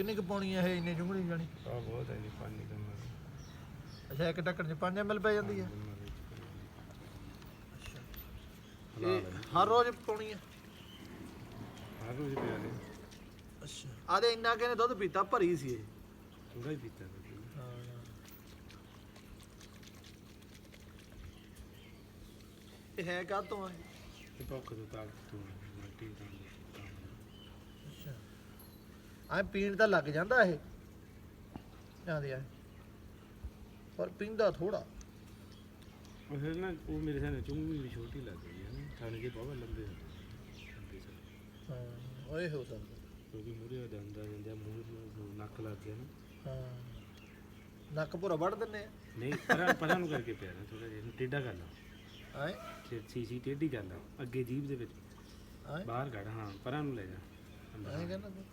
ਕਿੰਨੀ ਕੁ ਪਾਉਣੀ ਆ ਇਹ ਇੰਨੇ ਜੁੰਗਲੀ ਜਾਣੀ? ਆ ਬਹੁਤ ਹੈ ਜੀ ਪਾਣੀ ਦਾ ਮਰ ਅੱਛਾ ਇੱਕ ਟੱਕਰ ਚ 5 ml ਪੈ ਜਾਂਦੀ ਆ? ਇਹ ਹਰ ਰੋਜ਼ ਪਾਉਣੀ ਆ? ਰੋਜ਼ ਪਿਆ ਨੇ ਅੱਛਾ। ਆਦੇ ਇੰਨਾ ਕਿਨੇ ਦੁੱਧ ਪੀਤਾ ਭਰੀ ਸੀ ਇਹ। ਥੋੜਾ ਹੀ ਪੀਤਾ ਇਹ ਹੈ ਤੋਂ ਭੁੱਖ ਤੋਂ ਤਾਕਤ ਤੋਂ ਆ ਪੀਣ ਤਾਂ ਲੱਗ ਜਾਂਦਾ ਇਹ। ਜਾਂਦੇ ਆ। ਪਰ ਪੀਂਦਾ ਥੋੜਾ ਉਹ ਫਿਰ ਨਾ ਉਹ ਮੇਰੇ ਸਾਹਮਣੇ ਚੁੰਗੀ ਵੀ ਛੋਟੀ ਲੱਗ ਗਈ ਹੈ ਨਾ। ਥਾਣੇ ਦੇ ਬਹੁਤ ਲੰਬੇ ਸਨ। ਹਾਂ ਓਏ ਹੋ ਸਕਦਾ ਕਿਉਂਕਿ ਮੂਰੇ ਦੰਦਾ ਜਾਂਦਾ ਮੂੰਹ ਨੂੰ ਨੱਕ ਲੱਗ ਗਿਆ ਨਾ। ਹਾਂ। ਨੱਕ ਪੂਰਾ ਵੱਢ ਦਿੰਨੇ ਨਹੀਂ ਪਰਾਂ ਪਰਾਂ ਨੂੰ ਕਰਕੇ ਪਿਆ ਨਾ ਥੋੜਾ ਜਿਹਾ। ਟੇਢਾ ਕਰ ਲਾ। ਆ ਆਏ ਫਿਰ ਸੀਸੀ ਟੇਢੀ ਕਰ ਲਾ। ਅੱਗੇ ਜੀਭ ਦੇ ਵਿੱਚ। ਆਏ ਬਾਹਰ ਕੱਢ ਹਾਂ ਪਰਾਂ ਨੂੰ ਲੈ ਜਾ। ਆਏ ਕਹਿੰਦਾ ਤੂੰ।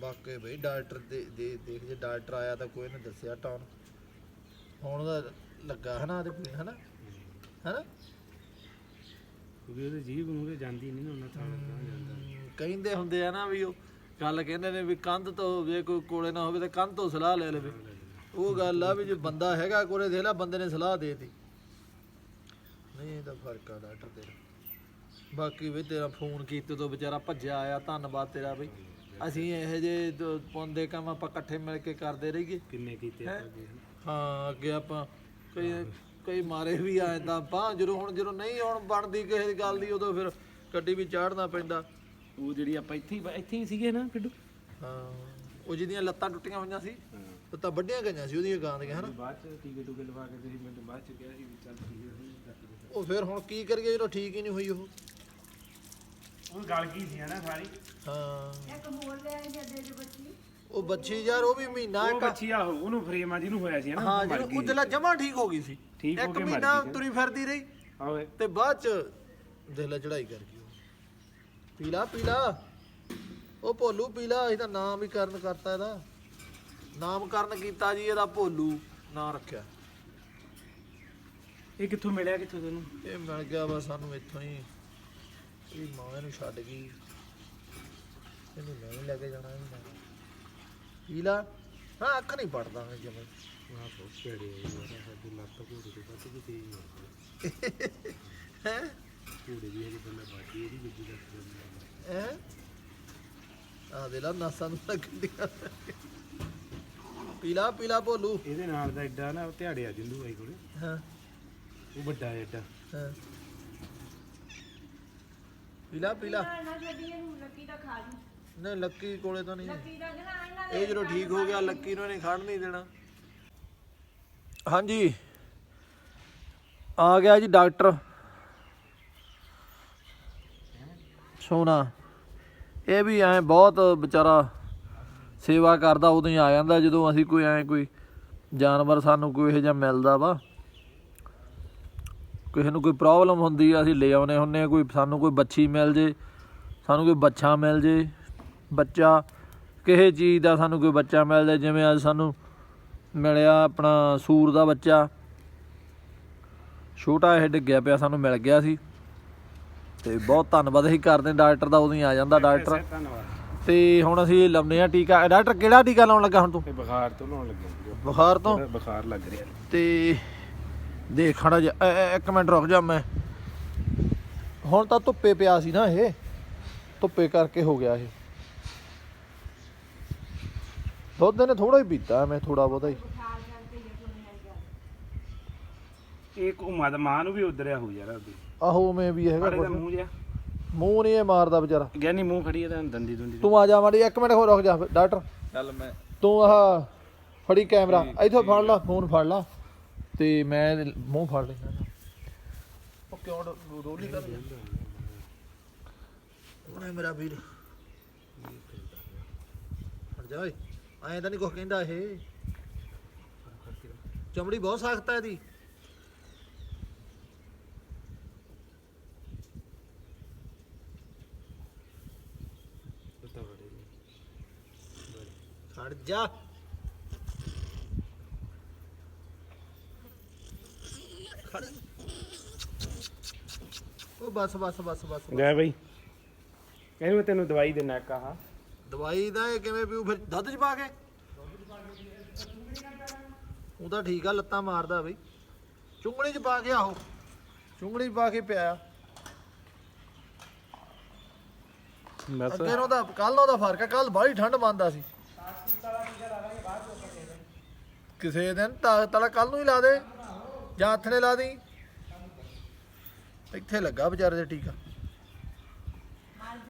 ਬਾਕੀ ਬਈ ਡਾਕਟਰ ਦੇ ਦੇ ਦੇਖ ਜੇ ਡਾਕਟਰ ਆਇਆ ਤਾਂ ਕੋਈ ਨੇ ਦੱਸਿਆ ਟਾਉਨ ਹੁਣ। ਦਾ ਲੱਗਾ ਹਨਾ ਤੇ ਪੀਣ ਹਨਾ? ਹਨਾ? ਕਿਉਂਕਿ ਉਹਦੇ ਜੀਭ ਮੂਰੇ ਜਾਂਦੀ ਨਹੀਂ ਨਾ ਉਹਨਾਂ ਥਾਂ ਤਾਂ ਜਾਂਦਾ। ਕਹਿੰਦੇ ਹੁੰਦੇ ਆ ਨਾ ਵੀ ਉਹ ਗੱਲ ਕਹਿੰਦੇ ਨੇ ਵੀ ਕੰਧ ਤੋਂ ਜੇ ਕੋਈ ਕੋਲੇ ਨਾ ਹੋਵੇ ਤਾਂ ਕੰਧ ਤੋਂ ਸਲਾਹ ਲੈ ਲਵੇ। ਉਹ ਗੱਲ ਆ ਵੀ ਜੇ ਬੰਦਾ ਹੈਗਾ ਕੋਲੇ ਦੇ ਲਾ ਬੰਦੇ ਨੇ ਸਲਾਹ ਦੇਤੀ। ਨਹੀਂ ਇਹ ਤਾਂ ਫ਼ਰਕ ਆ ਡਾਕਟਰ ਤੇਰਾ। ਬਾਕੀ ਵੀ ਤੇਰਾ ਫੋਨ ਕੀਤੇ ਤੋਂ ਵਿਚਾਰਾ ਭੱਜਿਆ ਆਇਆ ਧੰਨਵਾਦ ਤੇਰਾ ਬਈ। ਅਸੀਂ ਇਹੋ ਜੇ ਪੁੰਦੇ ਕੰਮ ਆਪਾਂ ਇਕੱਠੇ ਮਿਲ ਕੇ ਕਰਦੇ ਰਹੀਏ। ਕਿੰਨੇ ਕੀਤੇ ਆਪਾਂ ਅੱਗੇ? ਹਾਂ ਅੱਗੇ ਆਪਾਂ ਕਈ ਕਈ ਮਾਰੇ ਵੀ ਆਏ ਤਾਂ ਆਪਾਂ ਜਦੋਂ ਹੁਣ ਜਦੋਂ ਨਹੀਂ ਹੁਣ ਬਣਦੀ ਕਿਸੇ ਗੱਲ ਦੀ ਉਦੋਂ ਫਿਰ ਗੱਡੀ ਵੀ ਚਾੜਨਾ ਪੈਂਦਾ। ਉਹ ਜਿਹੜੀ ਆਪਾਂ ਇੱਥੇ ਹੀ ਇੱਥੇ ਹੀ ਸੀਗੇ ਨਾ ਕਿੱਡੂ? ਹਾਂ ਉਹ ਜਿਹਦੀਆਂ ਲੱਤਾਂ ਟੁੱਟੀਆਂ ਹੋਈਆਂ ਸੀ ਹਾਂ। ਲੱਤਾਂ ਵੱਡੀਆਂ ਗਈਆਂ ਸੀ ਉਹਦੀਆਂ ਗਾਂ ਦੀਆਂ ਹਨਾ? ਬਾਅਦ ਚ ਟੀਕੇ ਟੂਕੇ ਲਵਾ ਕੇ ਤੁਸੀਂ ਮੈਨੂੰ ਬਾਅਦ ਚ ਕਿਹਾ ਸੀ ਵੀ ਚੱਲ ਠੀਕ ਹੈ ਹੁਣ ਦੱਸ ਦਿਓ। ਉਹ ਫਿਰ ਹੁਣ ਕੀ ਕਰੀਏ ਜਦੋਂ ਠੀਕ ਹੀ ਨਹੀਂ ਹੋਈ ਉਹ? ਉਹ ਗਲ ਗਈ ਸੀ ਨਾ ਸਾਰੀ? ਹਾਂ। ਜੱਦੇ ਦੇ ਬੱਚੀ ਉਹ ਬੱਚੀ ਯਾਰ ਉਹ ਵੀ ਮਹੀਨਾ ਉਹ ਇੱਕ ਬੱਚੀ ਆਹੋ ਉਹਨੂੰ ਫਰੇਮ ਆ ਜਿਹਨੂੰ ਹੋਇਆ ਸੀ ਨਾ ਹਾਂ ਮਰ ਉਹ ਗਈ ਜਮਾ ਠੀਕ ਹੋ ਗਈ ਸੀ। ਠੀਕ ਹੋ ਇੱਕ ਕੇ ਮਰ ਮਹੀਨਾ ਗਈ। ਤੁਰੀ ਫਿਰਦੀ ਰਹੀ। ਆਵੇ। ਤੇ ਬਾਅਦ ਚ ਦਿਲ ਚੜਾਈ ਕਰ ਗਈ ਉਹ। ਪੀਲਾ ਪੀਲਾ। ਉਹ ਭੋਲੂ ਪੀਲਾ ਤਾਂ ਨਾਮ ਹੀ ਕਰਨ ਕਰਤਾ ਇਹਦਾ। ਨਾਮਕਰਨ ਕੀਤਾ ਜੀ ਇਹਦਾ ਭੋਲੂ ਨਾਂ ਰੱਖਿਆ। ਇਹ ਕਿੱਥੋਂ ਮਿਲਿਆ ਕਿੱਥੋਂ ਤੈਨੂੰ ਇਹ ਮਿਲ ਗਿਆ ਵਾ ਸਾਨੂੰ ਇੱਥੋਂ ਹੀ। ਇਹ ਮਾਂ ਇਹਨੂੰ ਛੱਡ ਗਈ। ਇਹਨੂੰ ਮੈਂ ਵੀ ਲੈ ਕੇ ਜਾਣਾ ਇਹਨੂੰ ਨਾਲ। ਪੀਲਾ? ਹਾਂ ਅੱਖ ਨਹੀਂ ਪੜਦਾ ਮੈਂ ਜਮੇ। ਆਹ ਬਹੁਤ ਹੋਏ ਯਾਰ ਸਾਡੀ ਲੱਤ ਘੋੜੇ ਤੋਂ ਵੱਧ ਵੀ ਤੇਜ਼ ਹੋ ਹੈ? ਘੋੜੇ ਦੀ ਜਿਹੜੀ ਬੰਦਾ ਬਾਜੀ ਇਹਦੀ ਗੱਡੀ ਦਾ ਹੈ? ਆ ਦੇ ਲਾ ਨਾਸਾਂ ਨੂੰ ਲੱਗਦੀਆਂ ਪੀਲਾ ਪੀਲਾ ਭੋਲੂ। ਇਹਦੇ ਨਾਲ ਦਾ ਐਡਾ ਨਾ ਧਿਆੜਿਆ ਜਿੰਦੂ ਆਈ ਕੋਲੇ। ਹਾਂ। ਉਹ ਵੱਡਾ ਐਡਾ ਹਾਂ। ਪੀਲਾ ਪੀਲਾ। ਨਾ ਜੱਦੀ ਇਹਨੂੰ ਲੱਕੀ ਦਾ ਖਾ ਲਈ। ਨਹੀਂ ਲੱਕੀ ਕੋਲੇ ਤਾਂ ਨਹੀਂ। ਲੱਕੀ ਦਾ ਜਨਾ ਇਹਨਾਂ ਇਹ ਜਦੋਂ ਠੀਕ ਹੋ ਗਿਆ ਲੱਕੀ ਨੂੰ ਇਹਨੇ ਖੜ ਨਹੀਂ ਦੇਣਾ। ਹਾਂਜੀ। ਆ ਗਿਆ ਜੀ ਡਾਕਟਰ। ਸੋਨਾ। ਇਹ ਵੀ ਐ ਬਹੁਤ ਵਿਚਾਰਾ ਸੇਵਾ ਕਰਦਾ ਉਦੋਂ ਹੀ ਆ ਜਾਂਦਾ ਜਦੋਂ ਅਸੀਂ ਕੋਈ ਐ ਕੋਈ ਜਾਨਵਰ ਸਾਨੂੰ ਕੋਈ ਇਹੋ ਜਿਹਾ ਮਿਲਦਾ ਵਾ। ਕਿਸੇ ਨੂੰ ਕੋਈ ਪ੍ਰੋਬਲਮ ਹੁੰਦੀ ਆ ਅਸੀਂ ਲੈ ਆਉਨੇ ਹੁੰਨੇ ਆ ਕੋਈ ਸਾਨੂੰ ਕੋਈ ਬੱਚੀ ਮਿਲ ਜੇ ਸਾਨੂੰ ਕੋਈ ਬੱਚਾ ਮਿਲ ਜੇ। ਬੱਚਾ ਕਿਸੇ ਚੀਜ਼ ਦਾ ਸਾਨੂੰ ਕੋਈ ਬੱਚਾ ਮਿਲ ਜਾਏ ਜਿਵੇਂ ਅੱਜ ਸਾਨੂੰ ਮਿਲਿਆ ਆਪਣਾ ਸੂਰ ਦਾ ਬੱਚਾ। ਛੋਟਾ ਇਹ ਡਿੱਗਿਆ ਪਿਆ ਸਾਨੂੰ ਮਿਲ ਗਿਆ ਸੀ। ਤੇ ਬਹੁਤ ਧੰਨਵਾਦ ਅਸੀਂ ਕਰਦੇ ਡਾਕਟਰ ਦਾ ਉਦੋਂ ਹੀ ਆ ਜਾਂਦਾ ਡਾਕਟਰ। ਧੰਨਵਾਦ। ਤੇ ਹੁਣ ਅਸੀਂ ਲਾਉਂਦੇ ਆ ਟੀਕਾ। ਡਾਕਟਰ ਕਿਹੜਾ ਟੀਕਾ ਲਾਉਣ ਲੱਗਾ ਹੁਣ ਤੂੰ? ਤੇ ਬੁਖਾਰ ਤੋਂ ਲਾਉਣ ਲੱਗਿਆ ਬੁਖਾਰ ਤੋਂ? ਬੁਖਾਰ ਲੱਗ ਰਿਹਾ। ਤੇ ਦੇਖ ਖੜਾ ਜਾ ਇੱਕ ਮਿੰਟ ਰੁਕ ਜਾ ਮੈਂ। ਹੁਣ ਤਾਂ ਧੁੱਪੇ ਪਿਆ ਸੀ ਨਾ ਇਹ। ਧੁੱਪੇ ਕਰਕੇ ਹੋ ਗਿਆ ਇਹ। ਦੁੱਧ ਨੇ ਥੋੜਾ ਹੀ ਪੀਤਾ ਮੈਂ ਥੋੜਾ ਬਹੁਤਾ ਹੀ। ਇਹ ਕੋ ਮਾਂ ਮਾਂ ਨੂੰ ਵੀ ਉਧਰਿਆ ਹੋ ਯਾਰ ਉਹਦੀ ਆਹੋ ਮੈਂ ਵੀ ਹੈਗਾ ਫੜੇ ਦਾ ਕੁਛ। ਮੂੰਹ ਜਿਆ ਮੂੰਹ ਨਹੀਂ ਇਹ ਮਾਰਦਾ ਵਿਚਾਰਾ। ਗਿਆਨੀ ਮੂੰਹ ਖੜੀ ਇਹਦਾ ਦੰਦੀ ਦੁੰਦੀ ਤੂੰ ਆ ਜਾ ਮਾੜੀ ਇੱਕ ਮਿੰਟ ਹੋਰ ਰੁਕ ਜਾ ਫਿਰ, ਡਾਕਟਰ। ਚੱਲ ਮੈਂ ਤੂੰ ਆਹ ਫੜੀ ਕੈਮਰਾ ਇੱਥੋਂ ਫੜ ਲਾ ਫੋਨ ਫੜ ਲਾ। ਤੇ ਮੈਂ ਇਹਦੇ ਮੂੰਹ ਫੜ ਲੈਣਾ ਉਹ ਕਿਉਂ ਰੋ- ਰੋਲੀ ਕਰ ਉਹਨੇ ਮੇਰਾ ਵੀਰ? ਹਟ ਜਾ ਓਏ। ਐਂ ਤਾਂ ਨਹੀਂ ਕੁਝ ਕਹਿੰਦਾ ਇਹ। ਚਮੜੀ ਬਹੁਤ ਸਖਤ ਹੈ ਇਹਦੀ। ਹਟ ਜਾ। ਖੜ। ਉਹ ਬਸ ਬਸ ਬਸ ਬਸ। ਲੈ ਬਈ। ਕਹਿੰਦੇ ਮੈਂ ਤੈਨੂੰ ਦਵਾਈ ਦੇਣਾ ਕਹਾ ਦਵਾਈ ਦਾ ਇਹ ਕਿਵੇਂ ਪੀਊ? ਫਿਰ ਦੁੱਧ ਚ ਪਾ ਕੇ? ਉਹ ਤਾਂ ਠੀਕ ਆ ਲੱਤਾਂ ਮਾਰਦਾ ਬਈ। ਚੁੰਗਣੀ ਚ ਪਾ ਕੇ ਆਹੋ। ਚੁੰਗਣੀ ਚ ਪਾ ਕੇ ਪਿਆ। ਬਸ ਅੱਗੇ ਨੂੰ ਤਾਂ ਕੱਲ ਨੂੰ ਦਾ ਫ਼ਰਕ ਹੈ ਕੱਲ ਬਾਹਲੀ ਠੰਡ ਮੰਨਦਾ ਸੀ। ਕਿਸੇ ਦਿਨ ਤਾਂ ਤਲਾ ਕੱਲ ਨੂੰ ਹੀ ਲਾ ਦੇ ਜਾਂ ਹੱਥ ਨੇ ਲਾ ਦੀ ਇੱਥੇ ਲੱਗਾ ਵਿਚਾਰੇ ਦੇ ਟੀਕਾ।